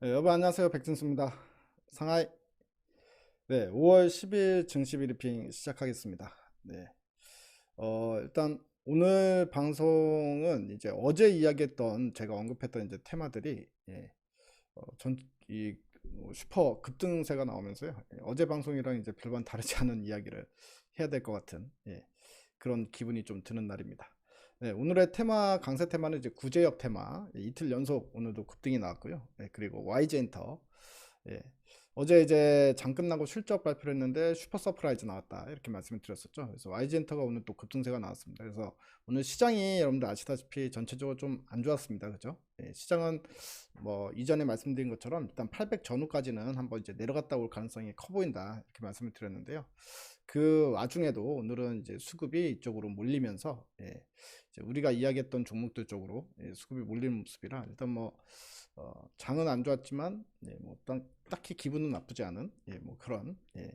네, 여러분 안녕하세요. 백진수입니다. 상하이. 네 5월 10일 증시 브리핑 시작하겠습니다. 네. 어, 일단 오늘 방송은 이제 어제 이야기했던 제가 언급했던 이제 테마들이 예, 어, 전이 뭐 슈퍼 급등세가 나오면서요. 예, 어제 방송이랑 이제 별반 다르지 않은 이야기를 해야 될 것 같은 예, 그런 기분이 좀 드는 날입니다 네, 오늘의 테마 강세 테마는 이제 구제역 테마 예, 이틀 연속 오늘도 급등이 나왔고요. 예, 그리고 YG엔터 예, 어제 이제 장 끝나고 실적 발표를 했는데 슈퍼 서프라이즈 나왔다 이렇게 말씀을 드렸었죠. 그래서 YG엔터가 오늘 또 급등세가 나왔습니다. 그래서 오늘 시장이 여러분들 아시다시피 전체적으로 좀 안 좋았습니다. 그죠? 예, 시장은 뭐 이전에 말씀드린 것처럼 일단 800 전후까지는 한번 이제 내려갔다 올 가능성이 커 보인다 이렇게 말씀을 드렸는데요. 그 와중에도 오늘은 이제 수급이 이쪽으로 몰리면서 예, 우리가 이야기했던 종목들 쪽으로 예, 수급이 몰리는 모습이라 일단 뭐 어, 장은 안 좋았지만 예, 뭐 딱, 딱히 기분은 나쁘지 않은 예, 뭐 그런 예,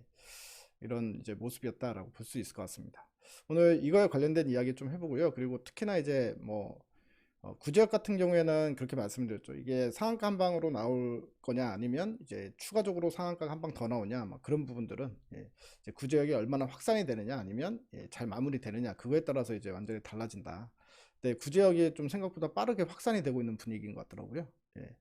이런 이제 모습이었다라고 볼 수 있을 것 같습니다. 오늘 이거에 관련된 이야기 좀 해보고요. 그리고 특히나 이제 뭐 어, 구제역 같은 경우에는 그렇게 말씀드렸죠. 이게 상한가 한 방으로 나올 거냐 아니면 이제 추가적으로 상한가가 한방 더 나오냐 막 그런 부분들은 예, 이제 구제역이 얼마나 확산이 되느냐 아니면 예, 잘 마무리 되느냐 그거에 따라서 이제 완전히 달라진다. 근데 구제역이 좀 생각보다 빠르게 확산이 되고 있는 분위기인 것 같더라고요. 예.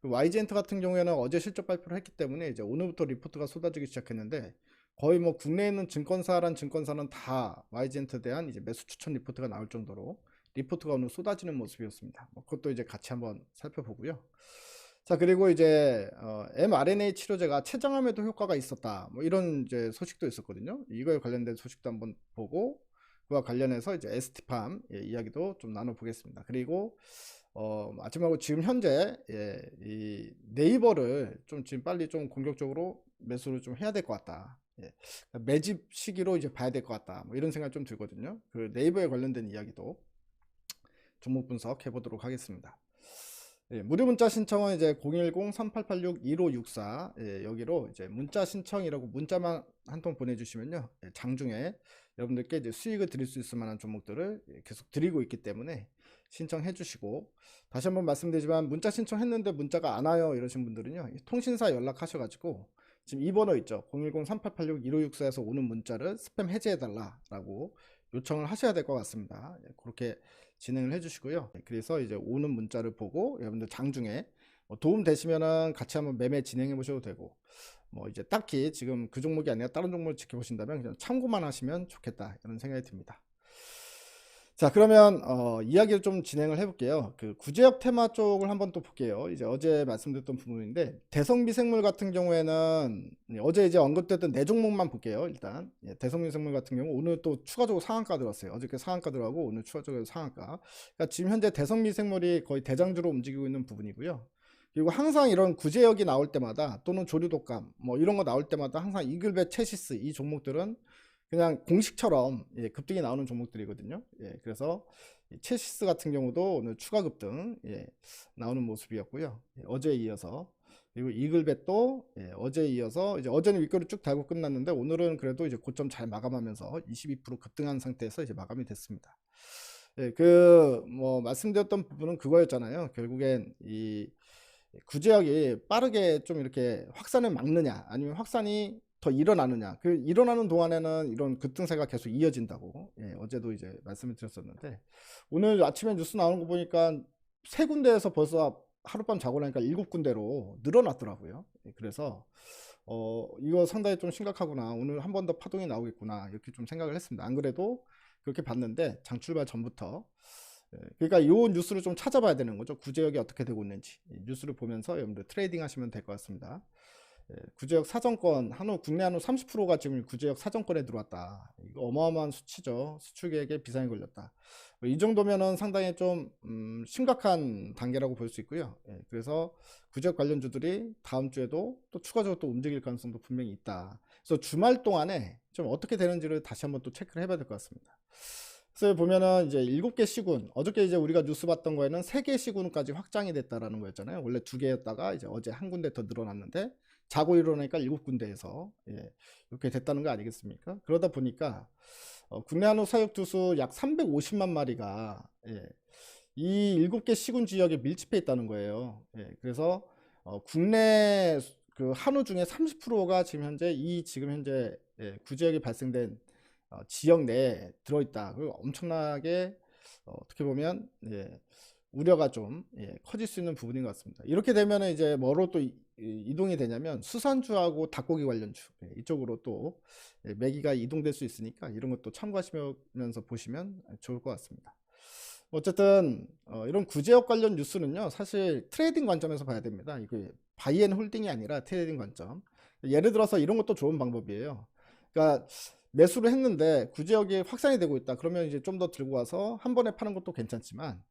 그 YG엔터 같은 경우에는 어제 실적 발표를 했기 때문에 이제 오늘부터 리포트가 쏟아지기 시작했는데 거의 뭐 국내에 있는 증권사란 증권사는 다 YG엔터에 대한 이제 매수 추천 리포트가 나올 정도로 리포트가 오늘 쏟아지는 모습이었습니다. 뭐 그것도 이제 같이 한번 살펴보고요. 자 그리고 이제 어, mRNA 치료제가 췌장암에도 효과가 있었다. 뭐 이런 이제 소식도 있었거든요. 이거에 관련된 소식도 한번 보고 그와 관련해서 이제 ST팜 예, 이야기도 좀 나눠보겠습니다. 그리고 어, 마지막으로 지금 현재 예, 이 네이버를 좀 지금 빨리 좀 공격적으로 매수를 좀 해야 될 것 같다. 예, 매집 시기로 이제 봐야 될 것 같다. 뭐 이런 생각 좀 들거든요. 그 네이버에 관련된 이야기도 종목 분석 해 보도록 하겠습니다. 예, 무료 문자 신청은 이제 010-3886-1564 예, 여기로 이제 문자 신청이라고 문자만 한 통 보내주시면요 예, 장중에 여러분들께 이제 수익을 드릴 수 있을 만한 종목들을 예, 계속 드리고 있기 때문에 신청해 주시고 다시 한번 말씀드리지만 문자 신청했는데 문자가 안 와요 이러신 분들은요 이 통신사 연락하셔 가지고 지금 이 번호 있죠 010-3886-1564에서 오는 문자를 스팸 해제해 달라 라고 요청을 하셔야 될 것 같습니다. 예, 그렇게 진행을 해 주시고요. 예, 그래서 이제 오는 문자를 보고 여러분들 장중에 뭐 도움 되시면은 같이 한번 매매 진행해 보셔도 되고 뭐 이제 딱히 지금 그 종목이 아니라 다른 종목을 지켜보신다면 그냥 참고만 하시면 좋겠다 이런 생각이 듭니다. 자 그러면 어, 이야기를 좀 진행을 해볼게요. 그 구제역 테마 쪽을 한번 또 볼게요. 이제 어제 말씀드렸던 부분인데 대성미생물 같은 경우에는 예, 어제 이제 언급됐던 네 종목만 볼게요. 일단 예, 대성미생물 같은 경우 오늘 또 추가적으로 상한가 들었어요. 어저께 상한가 들어가고 오늘 추가적으로 상한가. 그러니까 지금 현재 대성미생물이 거의 대장주로 움직이고 있는 부분이고요. 그리고 항상 이런 구제역이 나올 때마다 또는 조류독감 뭐 이런 거 나올 때마다 항상 이글벳 체시스 이 종목들은 그냥 공식처럼 예, 급등이 나오는 종목들이거든요. 예, 그래서 체시스 같은 경우도 오늘 추가 급등 예, 나오는 모습이었고요. 예, 어제에 이어서 그리고 이글벳도 예, 어제에 이어서 이제 어제는 윗거리 쭉 달고 끝났는데 오늘은 그래도 이제 고점 잘 마감하면서 22% 급등한 상태에서 이제 마감이 됐습니다. 예, 그 뭐 말씀드렸던 부분은 그거였잖아요. 결국엔 이 구제역이 빠르게 좀 이렇게 확산을 막느냐 아니면 확산이 더 일어나느냐. 그 일어나는 동안에는 이런 급등세가 계속 이어진다고 예, 어제도 이제 말씀을 드렸었는데 오늘 아침에 뉴스 나오는 거 보니까 세 군데에서 벌써 하룻밤 자고 나니까 일곱 군데로 늘어났더라고요. 예, 그래서 어 이거 상당히 좀 심각하구나. 오늘 한 번 더 파동이 나오겠구나. 이렇게 좀 생각을 했습니다. 안 그래도 그렇게 봤는데 장 출발 전부터 예, 그러니까 이 뉴스를 좀 찾아봐야 되는 거죠. 구제역이 어떻게 되고 있는지 뉴스를 보면서 여러분들 트레이딩 하시면 될 것 같습니다. 예, 구제역 사정권 한우 국내 한우 30%가 지금 구제역 사정권에 들어왔다. 이거 어마어마한 수치죠. 수출계획에 비상이 걸렸다. 뭐이 정도면은 상당히 좀 음, 심각한 단계라고 볼 수 있고요. 예, 그래서 구제역 관련주들이 다음 주에도 또 추가적으로 또 움직일 가능성도 분명히 있다. 그래서 주말 동안에 좀 어떻게 되는지를 다시 한번 또 체크를 해봐야 될 것 같습니다. 그래서 보면은 이제 7개 시군, 어저께 이제 우리가 뉴스 봤던 거에는 3개 시군까지 확장이 됐다라는 거였잖아요. 원래 2개였다가 이제 어제 한 군데 더 늘어났는데 자고 일어나니까 7군데에서 예, 이렇게 됐다는 거 아니겠습니까? 그러다 보니까 어, 국내 한우 사육 두수 약 350만 마리가 예, 이 7개 시군 지역에 밀집해 있다는 거예요. 예, 그래서 어, 국내 수- 그 한우 중에 30%가 지금 현재 이 지금 현재 예, 구제역이 발생된 어, 지역 내에 들어있다. 그 엄청나게 어, 어떻게 보면 예, 우려가 좀 예, 커질 수 있는 부분인 것 같습니다. 이렇게 되면 이제 뭐로 또 이동이 되냐면 수산주하고 닭고기 관련주 예, 이쪽으로 또 예, 매기가 이동될 수 있으니까 이런 것도 참고하시면서 보시면 좋을 것 같습니다. 어쨌든 어, 이런 구제역 관련 뉴스는요 사실 트레이딩 관점에서 봐야 됩니다. 이게 바이앤 홀딩이 아니라 트레이딩 관점. 예를 들어서 이런 것도 좋은 방법이에요. 그러니까 매수를 했는데 구제역이 확산이 되고 있다. 그러면 이제 좀 더 들고 와서 한 번에 파는 것도 괜찮지만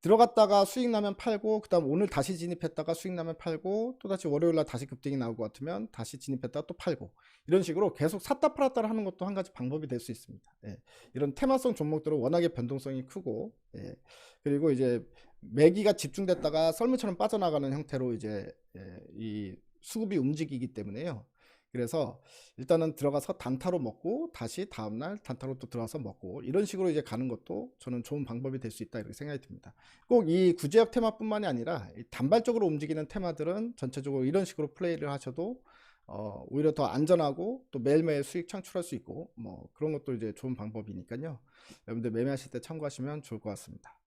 들어갔다가 수익 나면 팔고 그 다음 오늘 다시 진입했다가 수익 나면 팔고 또 다시 월요일 날 다시 급등이 나올 것 같으면 다시 진입했다가 또 팔고 이런 식으로 계속 샀다 팔았다를 하는 것도 한 가지 방법이 될 수 있습니다. 예. 이런 테마성 종목들은 워낙에 변동성이 크고 예. 그리고 이제 매기가 집중됐다가 썰물처럼 빠져나가는 형태로 이제 예, 이 수급이 움직이기 때문에요. 그래서 일단은 들어가서 단타로 먹고 다시 다음날 단타로 또 들어가서 먹고 이런 식으로 이제 가는 것도 저는 좋은 방법이 될 수 있다 이렇게 생각이 듭니다. 꼭 이 구제역 테마뿐만이 아니라 이 단발적으로 움직이는 테마들은 전체적으로 이런 식으로 플레이를 하셔도 어, 오히려 더 안전하고 또 매일매일 수익 창출할 수 있고 뭐 그런 것도 이제 좋은 방법이니까요. 여러분들 매매하실 때 참고하시면 좋을 것 같습니다.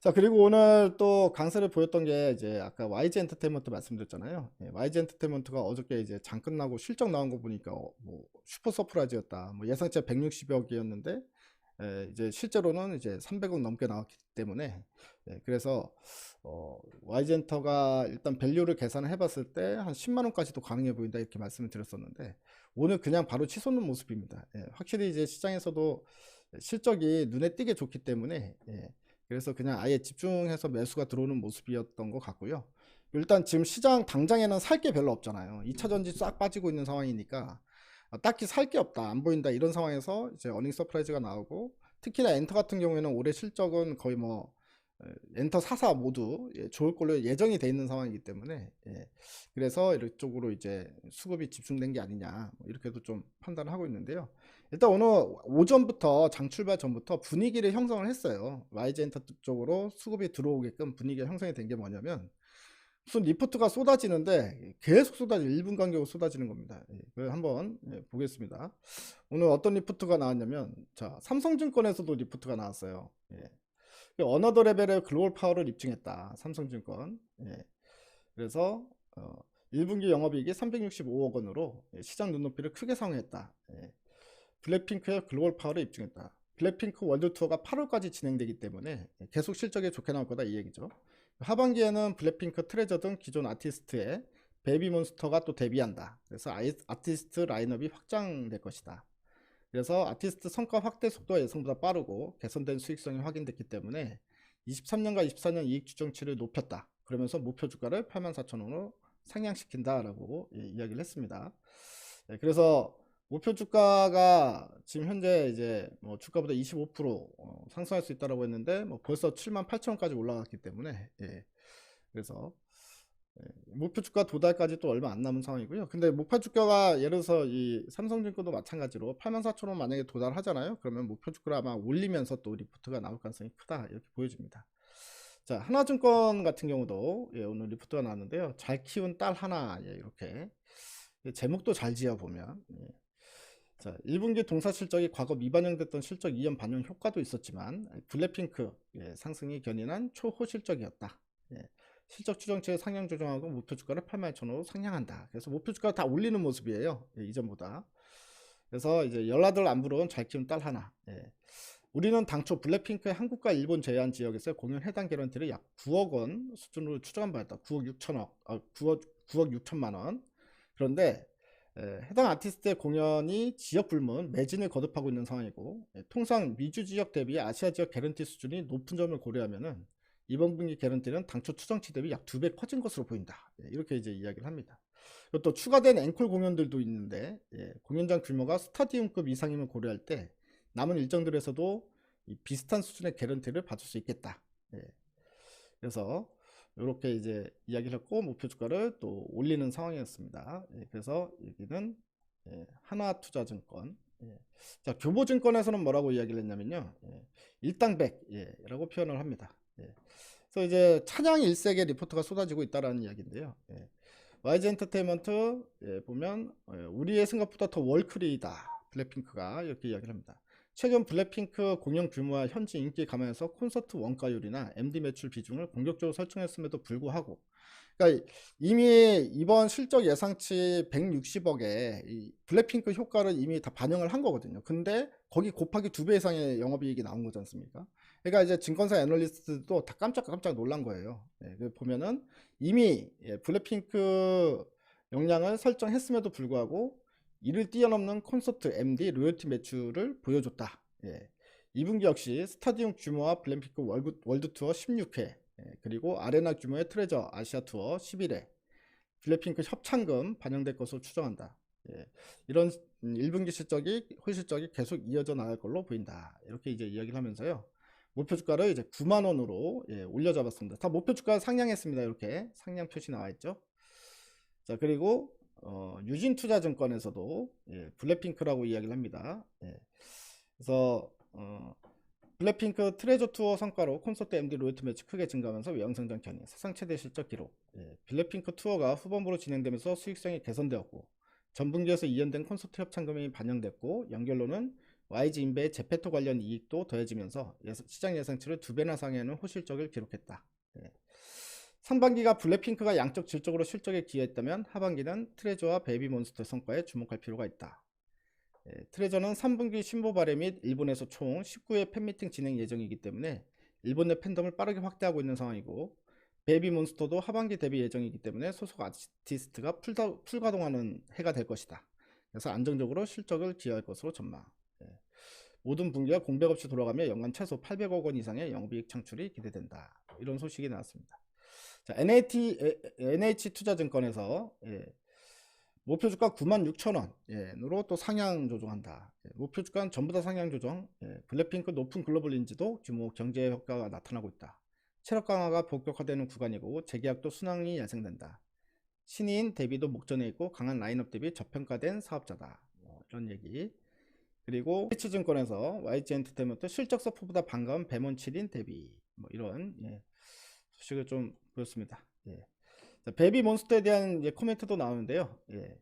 자 그리고 오늘 또 강세를 보였던 게 이제 아까 YG 엔터테인먼트 말씀드렸잖아요. 예, YG 엔터테인먼트가 어저께 이제 장 끝나고 실적 나온 거 보니까 어, 뭐 슈퍼 서프라이즈였다. 뭐 예상치 160억이었는데 예, 이제 실제로는 이제 300억 넘게 나왔기 때문에 예, 그래서 어, YG엔터가 일단 밸류를 계산을 해봤을 때 한 10만 원까지도 가능해 보인다 이렇게 말씀을 드렸었는데 오늘 그냥 바로 치솟는 모습입니다. 예, 확실히 이제 시장에서도 실적이 눈에 띄게 좋기 때문에 예, 그래서 그냥 아예 집중해서 매수가 들어오는 모습이었던 것 같고요. 일단 지금 시장 당장에는 살 게 별로 없잖아요. 2차 전지 싹 빠지고 있는 상황이니까 아, 딱히 살 게 없다, 안 보인다 이런 상황에서 이제 어닝 서프라이즈가 나오고 특히나 엔터 같은 경우에는 올해 실적은 거의 뭐 에, 엔터 4사 모두 예, 좋을 걸로 예정이 돼 있는 상황이기 때문에 예, 그래서 이쪽으로 이제 수급이 집중된 게 아니냐 뭐 이렇게도 좀 판단을 하고 있는데요. 일단 오늘 오전부터 장 출발 전부터 분위기를 형성을 했어요. YG 엔터 쪽으로 수급이 들어오게끔 분위기가 형성이 된 게 뭐냐면 무슨 리포트가 쏟아지는데 계속 쏟아지 1분 간격으로 쏟아지는 겁니다. 예, 그걸 한번 예, 보겠습니다. 오늘 어떤 리포트가 나왔냐면 자 삼성증권에서도 리포트가 나왔어요. 예. 어너더 레벨의 글로벌 파워를 입증했다. 삼성증권. 예. 그래서 어, 1분기 영업이익이 365억 원으로 예, 시장 눈높이를 크게 상회했다. 예. 블랙핑크의 글로벌 파워를 입증했다. 블랙핑크 월드 투어가 8월까지 진행되기 때문에 계속 실적이 좋게 나올 거다 이 얘기죠. 하반기에는 블랙핑크, 트레저 등 기존 아티스트의 베이비몬스터가 또 데뷔한다. 그래서 아티스트 라인업이 확장될 것이다. 그래서 아티스트 성과 확대 속도가 예상보다 빠르고 개선된 수익성이 확인됐기 때문에 23년과 24년 이익 추정치를 높였다. 그러면서 목표 주가를 84,000원으로 상향시킨다라고 예, 이야기를 했습니다. 예, 그래서 목표 주가가 지금 현재 이제 뭐 주가보다 25% 어, 상승할 수 있다라고 했는데 뭐 벌써 78,000원까지 올라갔기 때문에 예. 그래서 예, 목표 주가 도달까지 또 얼마 안 남은 상황이고요. 근데 목표 주가가 예를 들어서 이 삼성증권도 마찬가지로 84,000원 만약에 도달하잖아요. 그러면 목표 주가를 아마 올리면서 또 리포트가 나올 가능성이 크다 이렇게 보여집니다. 자 하나증권 같은 경우도 예, 오늘 리포트가 나왔는데요. 잘 키운 딸 하나 예, 이렇게 예, 제목도 잘 지어 보면 예. 자 1분기 동사 실적이 과거 미반영됐던 실적 이연 반영 효과도 있었지만 블랙핑크 예, 상승이 견인한 초호 실적이었다. 예. 실적 추정치를 상향 조정하고 목표 주가를 82,000원으로 상향한다. 그래서 목표 주가 다 올리는 모습이에요. 예, 이전보다. 그래서 이제 연라들 안 부러운 잘 키운 딸 하나. 예. 우리는 당초 블랙핑크의 한국과 일본 제한 지역에서 공연 해당 개런티를 약 9억 원 수준으로 추정한 바였다. 9억 6천억, 아, 9억, 9억 6천만 원. 그런데 에, 해당 아티스트의 공연이 지역 불문 매진을 거듭하고 있는 상황이고 예, 통상 미주 지역 대비 아시아 지역 개런티 수준이 높은 점을 고려하면은 이번 분기 개런티는 당초 추정치 대비 약 두 배 커진 것으로 보인다. 예, 이렇게 이제 이야기를 합니다. 또 추가된 앵콜 공연들도 있는데 예, 공연장 규모가 스타디움급 이상임을 고려할 때 남은 일정들에서도 이 비슷한 수준의 개런티를 받을 수 있겠다. 예. 그래서 이렇게 이제 이야기를 했고 목표 주가를 또 올리는 상황이었습니다. 예, 그래서 여기는 예, 하나투자증권 예. 자 교보증권에서는 뭐라고 이야기를 했냐면요 예, 일당 100이라고 표현을 합니다. 예. 그래서 이제 찬양 일색의 리포트가 쏟아지고 있다라는 이야기인데요. 예. YG 엔터테인먼트 예, 보면 예, 우리의 생각보다 더 월클이다. 블랙핑크가 이렇게 이야기를 합니다. 최근 블랙핑크 공연 규모와 현지 인기 감안해서 콘서트 원가율이나 MD 매출 비중을 공격적으로 설정했음에도 불구하고 그러니까 이미 이번 실적 예상치 160억에 이 블랙핑크 효과를 이미 다 반영을 한 거거든요. 근데 거기 곱하기 두 배 이상의 영업이익이 나온 거지 않습니까? 그러니까 이제 증권사 애널리스트도 다 깜짝깜짝 놀란 거예요. 예, 그 보면은 이미 예, 블랙핑크 역량을 설정했음에도 불구하고 이를 뛰어넘는 콘서트 MD 로열티 매출을 보여줬다. 예. 2분기 역시 스타디움 규모와 블랙핑크 월드, 투어 16회 예, 그리고 아레나 규모의 트레저 아시아 투어 11회 블랙핑크 협찬금 반영될 것으로 추정한다. 예, 이런 1분기 실적이 홀실적이 계속 이어져 나갈 걸로 보인다. 이렇게 이제 이야기를 하면서요. 목표 주가를 이제 9만 원으로 예, 올려 잡았습니다. 다 목표 주가 상향했습니다. 이렇게 상향 표시 나와 있죠. 자 그리고 어, 유진투자증권에서도 예, 블랙핑크라고 이야기를 합니다. 예, 그래서 어, 블랙핑크 트레저 투어 성과로 콘서트 MD 로이트 매치 크게 증가하면서 외형성장 견인, 사상 최대 실적 기록. 예, 블랙핑크 투어가 후반부로 진행되면서 수익성이 개선되었고 전분기에서 이연된 콘서트 협찬금이 반영됐고 연결로는 YG 인베의 제페토 관련 이익도 더해지면서 예상- 시장 예상치를 두 배나 상회하는 호실적을 기록했다. 예. 상반기가 블랙핑크가 양적 질적으로 실적에 기여했다면 하반기는 트레저와 베이비몬스터 성과에 주목할 필요가 있다. 예, 트레저는 3분기 신보 발행 및 일본에서 총 19회 팬미팅 진행 예정이기 때문에 일본 내 팬덤을 빠르게 확대하고 있는 상황이고 베이비몬스터도 하반기 데뷔 예정이기 때문에 소속 아티스트가 풀다, 풀가동하는 해가 될 것이다. 그래서 안정적으로 실적을 기여할 것으로 전망. 예. 모든 분기가 공백 없이 돌아가며 연간 최소 800억 원 이상의 영업이익 창출이 기대된다. 이런 소식이 나왔습니다. 자, NAT, 에- NH투자증권에서 예, 목표 주가 96,000원으로 또 상향 조정한다. 예, 목표 주가는 전부 다 상향 조정. 예, 블랙핑크 높은 글로벌 인지도 규모 경제 효과가 나타나고 있다. 체력 강화가 본격화되는 구간이고 재계약도 순항이 예상된다. 신인 대비도 목전에 있고 강한 라인업 대비 저평가된 사업자다. 뭐 이런 얘기. 그리고 H증권에서 YG 엔터테인먼트 실적 서프보다 반가운 배몬 7인 대비. 뭐 이런 예, 소식을 좀 보였습니다. 예. 자, 베비 몬스터에 대한 이제 코멘트도 나오는데요. 예.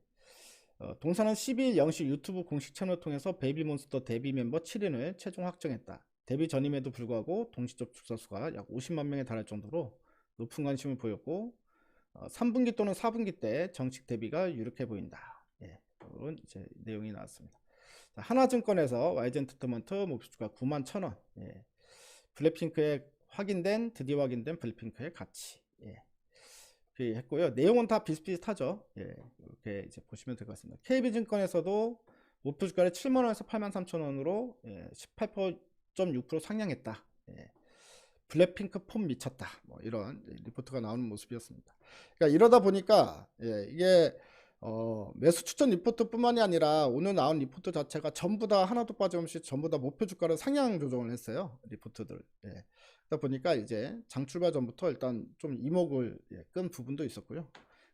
어, 동사는 12일 0시 유튜브 공식 채널을 통해서 베이비 몬스터 데뷔 멤버 7인을 최종 확정했다. 데뷔 전임에도 불구하고 동시 접촉자 수가 약 50만 명에 달할 정도로 높은 관심을 보였고 어, 3분기 또는 4분기 때 정식 데뷔가 유력해 보인다. 예, 이런 이제 내용이 나왔습니다. 자, 하나증권에서 YG 엔터테인먼트 목표 주가 9만 1,000원. 예. 블랙핑크의 확인된 드디어 확인된 블랙핑크의 가치. 예. 이렇게 했고요. 내용은 다 비슷비슷하죠. 예. 이렇게 이제 보시면 될 것 같습니다. KB증권에서도 목표 주가를 7만 원에서 8만 3천 원으로 예, 18.6% 상향했다. 예. 블랙핑크 폼 미쳤다. 뭐 이런 리포트가 나오는 모습이었습니다. 그러니까 이러다 보니까 예, 이게 어, 매수 추천 리포트뿐만이 아니라 오늘 나온 리포트 자체가 전부 다 하나도 빠짐없이 전부 다 목표 주가를 상향 조정을 했어요. 리포트들. 예. 그러다 보니까 이제 장 출발 전부터 일단 좀 이목을 예, 끈 부분도 있었고요.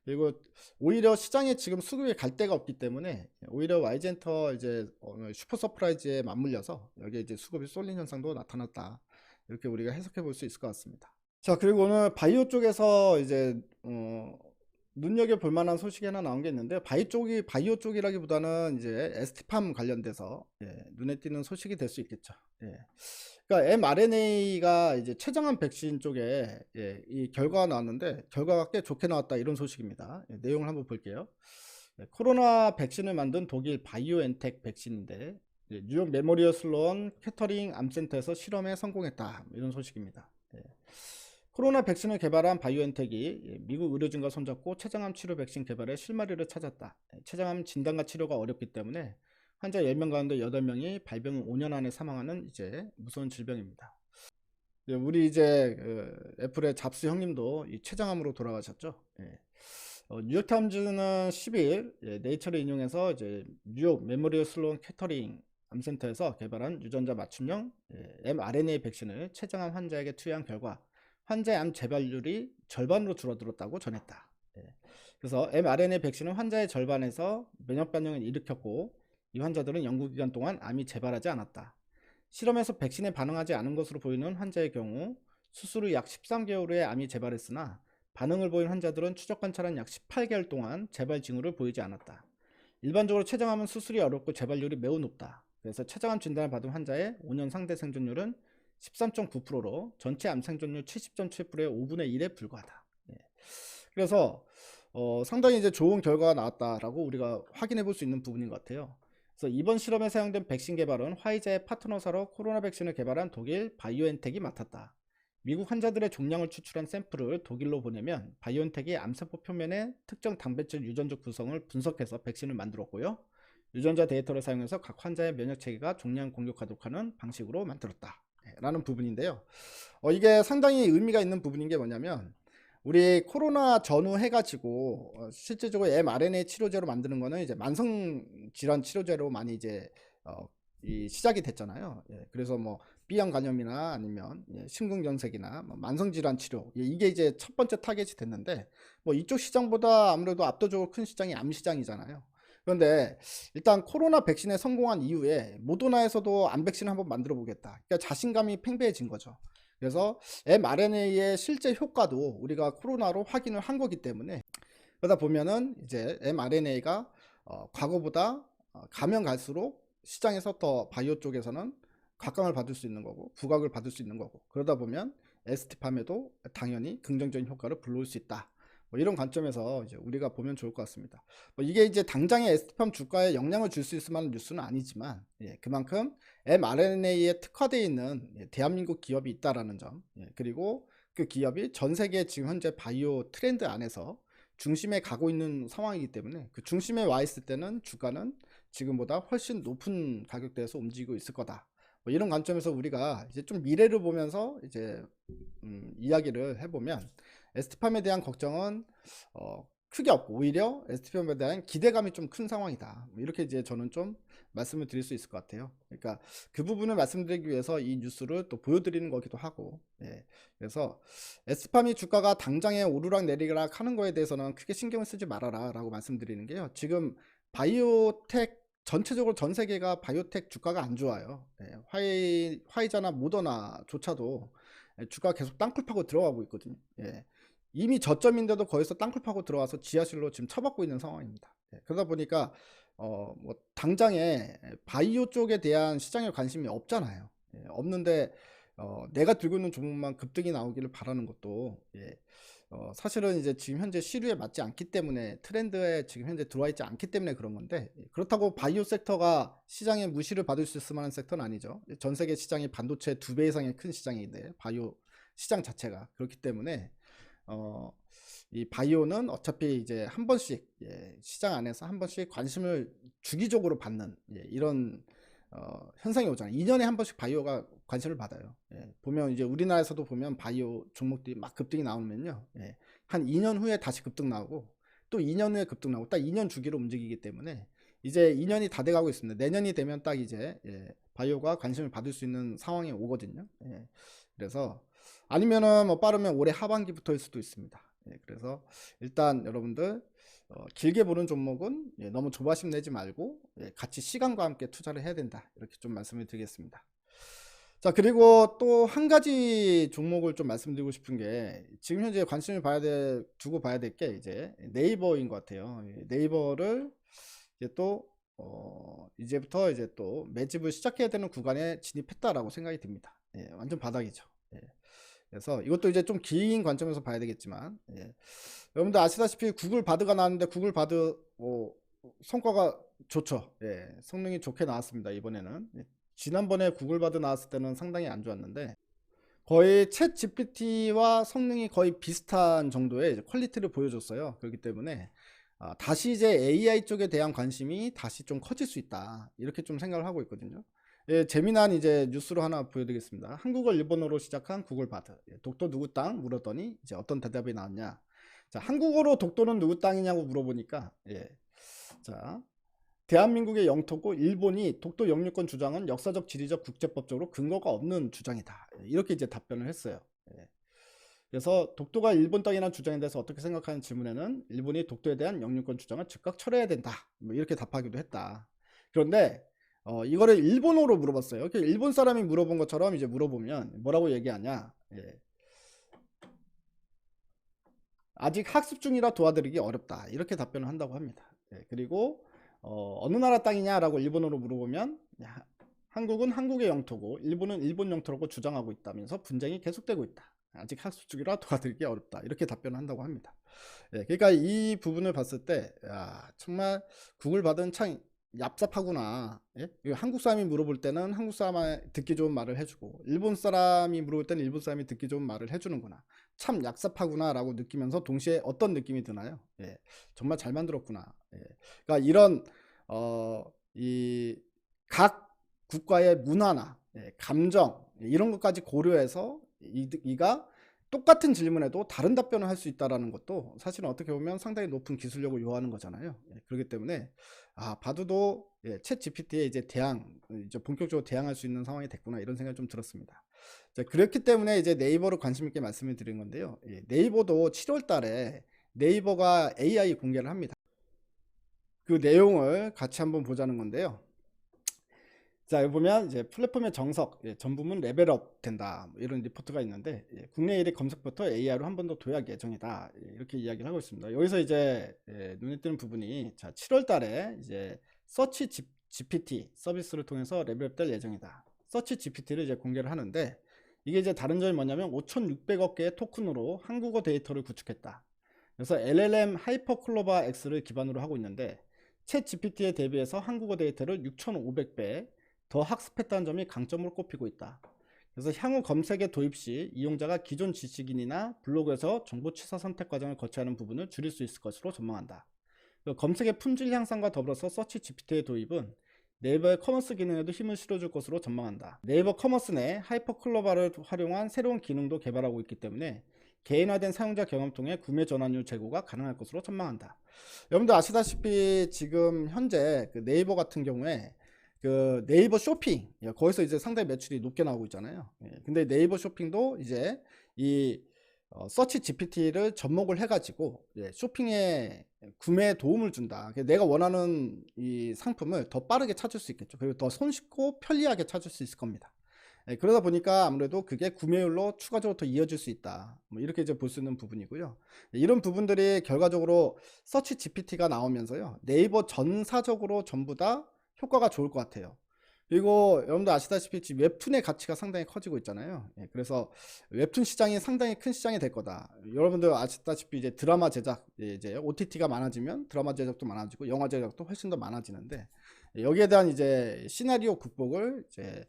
그리고 오히려 시장에 지금 수급이 갈 데가 없기 때문에 오히려 와이젠터 이제 어, 슈퍼 서프라이즈에 맞물려서 여기에 이제 수급이 쏠린 현상도 나타났다. 이렇게 우리가 해석해 볼 수 있을 것 같습니다. 자, 그리고 오늘 바이오 쪽에서 이제 어, 눈여겨 볼 만한 소식이 하나 나온 게 있는데 바이 쪽이 바이오 쪽이라기보다는 이제 에스티팜 관련돼서 예, 눈에 띄는 소식이 될 수 있겠죠. 예. 그러니까 mRNA가 이제 최정한 백신 쪽에 예, 이 결과가 나왔는데 결과가 꽤 좋게 나왔다 이런 소식입니다. 예, 내용을 한번 볼게요. 예, 코로나 백신을 만든 독일 바이오엔텍 백신인데 예, 뉴욕 메모리얼 슬로원 캐터링 암센터에서 실험에 성공했다 이런 소식입니다. 예. 코로나 백신을 개발한 바이오엔텍이 예, 미국 의료진과 손잡고 췌장암 치료 백신 개발에 실마리를 찾았다. 예, 췌장암 진단과 치료가 어렵기 때문에 환자 10명 가운데 8명이 발병 후 5년 안에 사망하는 이제 무서운 질병입니다. 예, 우리 이제 그 애플의 잡스 형님도 이 췌장암으로 돌아가셨죠. 예. 어, 뉴욕타임즈는 10일 예, 네이처를 인용해서 이제 뉴욕 메모리얼 슬로운 캐터링 암센터에서 개발한 유전자 맞춤형 예, mRNA 백신을 췌장암 환자에게 투여한 결과 환자의 암 재발률이 절반으로 줄어들었다고 전했다. 예. 그래서 mRNA 백신은 환자의 절반에서 면역 반응을 일으켰고 이 환자들은 연구 기간 동안 암이 재발하지 않았다. 실험에서 백신에 반응하지 않은 것으로 보이는 환자의 경우 수술 후 약 13개월 후에 암이 재발했으나 반응을 보인 환자들은 추적 관찰한 약 18개월 동안 재발 징후를 보이지 않았다. 일반적으로 췌장암은 수술이 어렵고 재발률이 매우 높다. 그래서 췌장암 진단을 받은 환자의 5년 상대 생존율은 13.9%로 전체 암 생존율 70.7%의 5분의 1에 불과하다. 예. 그래서 어, 상당히 이제 좋은 결과가 나왔다라고 우리가 확인해 볼 수 있는 부분인 것 같아요. 그래서 이번 실험에 사용된 백신 개발은 화이자의 파트너사로 코로나 백신을 개발한 독일 바이오엔텍이 맡았다. 미국 환자들의 종양을 추출한 샘플을 독일로 보내면 바이오엔텍이 암세포 표면의 특정 단백질 유전적 구성을 분석해서 백신을 만들었고요. 유전자 데이터를 사용해서 각 환자의 면역 체계가 종양 공격하도록 하는 방식으로 만들었다. 네, 라는 부분인데요. 어, 이게 상당히 의미가 있는 부분인 게 뭐냐면 우리 코로나 전후 해가지고 어, 실제적으로 mRNA 치료제로 만드는 거는 이제 만성 질환 치료제로 많이 이제 어, 이 시작이 됐잖아요. 예, 그래서 뭐 B형 간염이나 아니면 예, 심근경색이나 뭐 만성 질환 치료 예, 이게 이제 첫 번째 타겟이 됐는데 뭐 이쪽 시장보다 아무래도 압도적으로 큰 시장이 암 시장이잖아요. 그런데 일단 코로나 백신에 성공한 이후에 모더나에서도 암 백신을 한번 만들어 보겠다. 그러니까 자신감이 팽배해진 거죠. 그래서 mRNA의 실제 효과도 우리가 코로나로 확인을 한 거기 때문에 그러다 보면은 이제 mRNA가 어, 과거보다 어, 가면 갈수록 시장에서 더 바이오 쪽에서는 각광을 받을 수 있는 거고 부각을 받을 수 있는 거고 그러다 보면 ST팜에도 당연히 긍정적인 효과를 불러올 수 있다. 뭐 이런 관점에서 이제 우리가 보면 좋을 것 같습니다. 뭐 이게 이제 당장의 ST팜 주가에 영향을 줄 수 있을 만한 뉴스는 아니지만 예, 그만큼 mRNA에 특화되어 있는 예, 대한민국 기업이 있다라는 점 예, 그리고 그 기업이 전 세계 지금 현재 바이오 트렌드 안에서 중심에 가고 있는 상황이기 때문에 그 중심에 와 있을 때는 주가는 지금보다 훨씬 높은 가격대에서 움직이고 있을 거다. 뭐 이런 관점에서 우리가 이제 좀 미래를 보면서 이제 음, 이야기를 해보면 에스티팜에 대한 걱정은 어, 크게 없고 오히려 에스티팜에 대한 기대감이 좀 큰 상황이다. 뭐 이렇게 이제 저는 좀 말씀을 드릴 수 있을 것 같아요. 그러니까 그 부분을 말씀드리기 위해서 이 뉴스를 또 보여드리는 거기도 하고, 예. 그래서 에스팜이 주가가 당장에 오르락 내리락 하는 거에 대해서는 크게 신경을 쓰지 말아라 라고 말씀드리는 게요. 지금 바이오텍 전체적으로 전 세계가 바이오텍 주가가 안 좋아요. 예, 화이, 화이자나 모더나조차도 주가가 계속 땅굴 파고 들어가고 있거든요. 예, 이미 저점인데도 거기서 땅굴 파고 들어와서 지하실로 지금 쳐박고 있는 상황입니다. 예, 그러다 보니까 어, 뭐 당장에 바이오 쪽에 대한 시장에 관심이 없잖아요. 예, 없는데 어, 내가 들고 있는 종목만 급등이 나오기를 바라는 것도 예, 어, 사실은 이제 지금 현재 시류에 맞지 않기 때문에 트렌드에 지금 현재 들어와 있지 않기 때문에 그런 건데 예, 그렇다고 바이오 섹터가 시장의 무시를 받을 수 있을 만한 섹터는 아니죠. 전 세계 시장이 반도체 두 배 이상의 큰 시장인데 바이오 시장 자체가 그렇기 때문에 어, 이 바이오는 어차피 이제 한 번씩 예, 시장 안에서 한 번씩 관심을 주기적으로 받는 예, 이런 어, 현상이 오잖아요. 2년에 한 번씩 바이오가 관심을 받아요. 예, 보면 이제 우리나라에서도 보면 바이오 종목들이 막 급등이 나오면요. 예, 한 2년 후에 다시 급등 나오고 또 2년 후에 급등 나오고 딱 2년 주기로 움직이기 때문에 이제 2년이 다 돼가고 있습니다. 내년이 되면 딱 이제 예, 바이오가 관심을 받을 수 있는 상황이 오거든요. 예, 그래서 아니면은 뭐 빠르면 올해 하반기부터일 수도 있습니다. 예, 그래서 일단 여러분들 어, 길게 보는 종목은 예, 너무 조바심 내지 말고 예, 같이 시간과 함께 투자를 해야 된다. 이렇게 좀 말씀을 드리겠습니다. 자, 그리고 또 한 가지 종목을 좀 말씀드리고 싶은 게 지금 현재 관심을 봐야 될, 두고 봐야 될 게 이제 네이버인 것 같아요. 예, 네이버를 이제 또, 어, 이제부터 이제 또 매집을 시작해야 되는 구간에 진입했다라고 생각이 듭니다. 예, 완전 바닥이죠. 예. 그래서 이것도 이제 좀 긴 관점에서 봐야 되겠지만, 예. 여러분들 아시다시피 구글 바드가 나왔는데 구글 바드 뭐 성과가 좋죠. 예, 성능이 좋게 나왔습니다. 이번에는 예, 지난번에 구글 바드 나왔을 때는 상당히 안 좋았는데 거의 챗 GPT와 성능이 거의 비슷한 정도의 퀄리티를 보여줬어요. 그렇기 때문에 아, 다시 이제 AI 쪽에 대한 관심이 다시 좀 커질 수 있다. 이렇게 좀 생각을 하고 있거든요. 예, 재미난 이제 뉴스로 하나 보여드리겠습니다. 한국어 일본어로 시작한 구글 바드. 예, 독도 누구 땅 물었더니 이제 어떤 대답이 나왔냐. 자, 한국어로 독도는 누구 땅이냐고 물어보니까 예. 자, 대한민국의 영토고 일본이 독도 영유권 주장은 역사적, 지리적, 국제법적으로 근거가 없는 주장이다. 예, 이렇게 이제 답변을 했어요. 예. 그래서 독도가 일본 땅이라는 주장에 대해서 어떻게 생각하는 질문에는 일본이 독도에 대한 영유권 주장을 즉각 철회해야 된다. 뭐 이렇게 답하기도 했다. 그런데 어, 이거를 일본어로 물어봤어요. 일본 사람이 물어본 것처럼 이제 물어보면 뭐라고 얘기하냐. 예. 아직 학습 중이라 도와드리기 어렵다. 이렇게 답변을 한다고 합니다. 예, 그리고 어, 느 나라 땅이냐라고 일본어로 물어보면 야, 한국은 한국의 영토고 일본은 일본 영토라고 주장하고 있다면서 분쟁이 계속되고 있다. 아직 학습 중이라 도와드리기 어렵다. 이렇게 답변을 한다고 합니다. 예, 그러니까 이 부분을 봤을 때 야, 정말 구글 받은 참 얍삽하구나. 예? 한국 사람이 물어볼 때는 한국 사람이 듣기 좋은 말을 해주고 일본 사람이 물어볼 때는 일본 사람이 듣기 좋은 말을 해주는구나. 참 얍삽하구나 라고 느끼면서 동시에 어떤 느낌이 드나요? 예, 정말 잘 만들었구나. 예, 그러니까 이런 어, 이 각 국가의 문화나 예, 감정 예, 이런 것까지 고려해서 이, 이가 똑같은 질문에도 다른 답변을 할 수 있다라는 것도 사실은 어떻게 보면 상당히 높은 기술력을 요하는 거잖아요. 예, 그렇기 때문에 아 바두도 예, 챗 GPT에 이제 대항 이제 본격적으로 대항할 수 있는 상황이 됐구나 이런 생각이 좀 들었습니다. 자, 그렇기 때문에 이제 네이버를 관심 있게 말씀을 드린 건데요. 예, 네이버도 7월달에 네이버가 AI 공개를 합니다. 그 내용을 같이 한번 보자는 건데요. 자, 여기 보면 이제 플랫폼의 정석, 예, 전 부분 레벨업 된다. 뭐 이런 리포트가 있는데 예, 국내 1위 검색부터 AI로 한 번 더 도약 예정이다. 예, 이렇게 이야기를 하고 있습니다. 여기서 이제 예, 눈에 띄는 부분이 자, 7월 달에 이제 서치 GPT 서비스를 통해서 레벨업 될 예정이다. 서치 GPT를 이제 공개를 하는데 이게 이제 다른 점이 뭐냐면 5,600억 개의 토큰으로 한국어 데이터를 구축했다. 그래서 LLM 하이퍼클로바 X를 기반으로 하고 있는데 챗 GPT에 대비해서 한국어 데이터를 6,500배 더 학습했다는 점이 강점으로 꼽히고 있다. 그래서 향후 검색에 도입 시 이용자가 기존 지식인이나 블로그에서 정보 취사 선택 과정을 거쳐야 하는 부분을 줄일 수 있을 것으로 전망한다. 검색의 품질 향상과 더불어서 서치 GPT의 도입은 네이버의 커머스 기능에도 힘을 실어줄 것으로 전망한다. 네이버 커머스 내 하이퍼 클로바를 활용한 새로운 기능도 개발하고 있기 때문에 개인화된 사용자 경험 통해 구매 전환율 제고가 가능할 것으로 전망한다. 여러분들 아시다시피 지금 현재 그 네이버 같은 경우에 그 네이버 쇼핑 예, 거기서 이제 상당히 매출이 높게 나오고 있잖아요. 예, 근데 네이버 쇼핑도 이제 이 어, 서치 GPT를 접목을 해가지고 예, 쇼핑에 구매에 도움을 준다. 내가 원하는 이 상품을 더 빠르게 찾을 수 있겠죠. 그리고 더 손쉽고 편리하게 찾을 수 있을 겁니다. 예, 그러다 보니까 아무래도 그게 구매율로 추가적으로 더 이어질 수 있다. 뭐 이렇게 이제 볼 수 있는 부분이고요. 예, 이런 부분들이 결과적으로 서치 GPT가 나오면서요. 네이버 전사적으로 전부 다 효과가 좋을 것 같아요. 그리고 여러분들 아시다시피 지금 웹툰의 가치가 상당히 커지고 있잖아요. 예, 그래서 웹툰 시장이 상당히 큰 시장이 될 거다. 여러분들 아시다시피 이제 드라마 제작, 예, 이제 OTT가 많아지면 드라마 제작도 많아지고 영화 제작도 훨씬 더 많아지는데 예, 여기에 대한 이제 시나리오 극복을 이제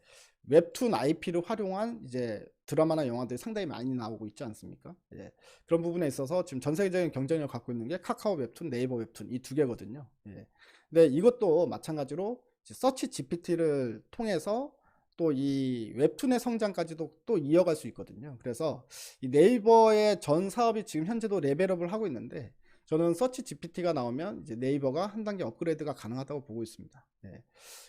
웹툰 IP를 활용한 이제 드라마나 영화들이 상당히 많이 나오고 있지 않습니까? 예. 그런 부분에 있어서 지금 전 세계적인 경쟁력을 갖고 있는 게 카카오 웹툰, 네이버 웹툰 이 두 개거든요. 예. 근데 이것도 마찬가지로 서치 GPT를 통해서 또 이 웹툰의 성장까지도 또 이어갈 수 있거든요. 그래서 이 네이버의 전 사업이 지금 현재도 레벨업을 하고 있는데 저는 서치 GPT가 나오면 이제 네이버가 한 단계 업그레이드가 가능하다고 보고 있습니다. 네.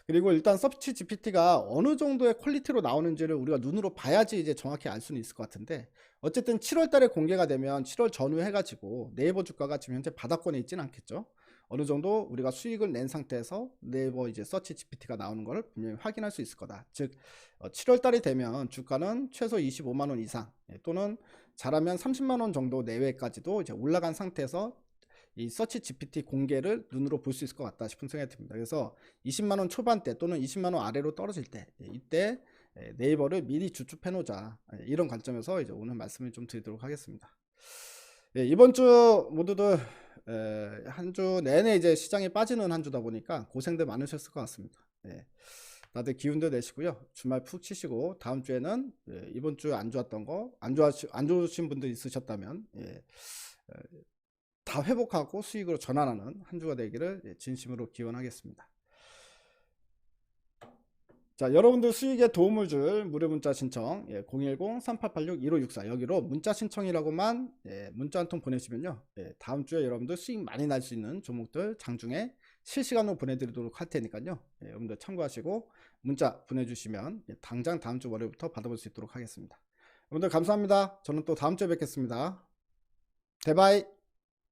그리고 일단 서치 GPT가 어느 정도의 퀄리티로 나오는지를 우리가 눈으로 봐야지 이제 정확히 알 수는 있을 것 같은데 어쨌든 7월 달에 공개가 되면 7월 전후 해가지고 네이버 주가가 지금 현재 바닥권에 있지는 않겠죠. 어느 정도 우리가 수익을 낸 상태에서 네이버 이제 서치 GPT가 나오는 것을 분명히 확인할 수 있을 거다. 즉 7월 어, 달이 되면 주가는 최소 25만 원 이상 예, 또는 잘하면 30만 원 정도 내외까지도 이제 올라간 상태에서 이 서치 GPT 공개를 눈으로 볼 수 있을 것 같다 싶은 생각이 듭니다. 그래서 20만 원 초반대 또는 20만 원 아래로 떨어질 때 예, 이때 예, 네이버를 미리 주축해 놓자 이런 관점에서 이제 오늘 말씀을 좀 드리도록 하겠습니다. 이번 주 모두들 한 주 내내 이제 시장에 빠지는 한 주다 보니까 고생들 많으셨을 것 같습니다. 예. 다들 기운도 내시고요. 주말 푹 치시고 다음 주에는 예, 이번 주 안 좋았던 거, 안 좋으신 안 좋으신 분들 있으셨다면 예, 다 회복하고 수익으로 전환하는 한 주가 되기를 예, 진심으로 기원하겠습니다. 자, 여러분들 수익에 도움을 줄 무료 문자 신청 예, 010-3886-1564 여기로 문자 신청이라고만 예, 문자 한 통 보내시면요. 예, 다음 주에 여러분들 수익 많이 날 수 있는 종목들 장중에 실시간으로 보내드리도록 할 테니까요. 예, 여러분들 참고하시고 문자 보내주시면 예, 당장 다음 주 월요일부터 받아볼 수 있도록 하겠습니다. 여러분들 감사합니다. 저는 또 다음 주에 뵙겠습니다. 대바이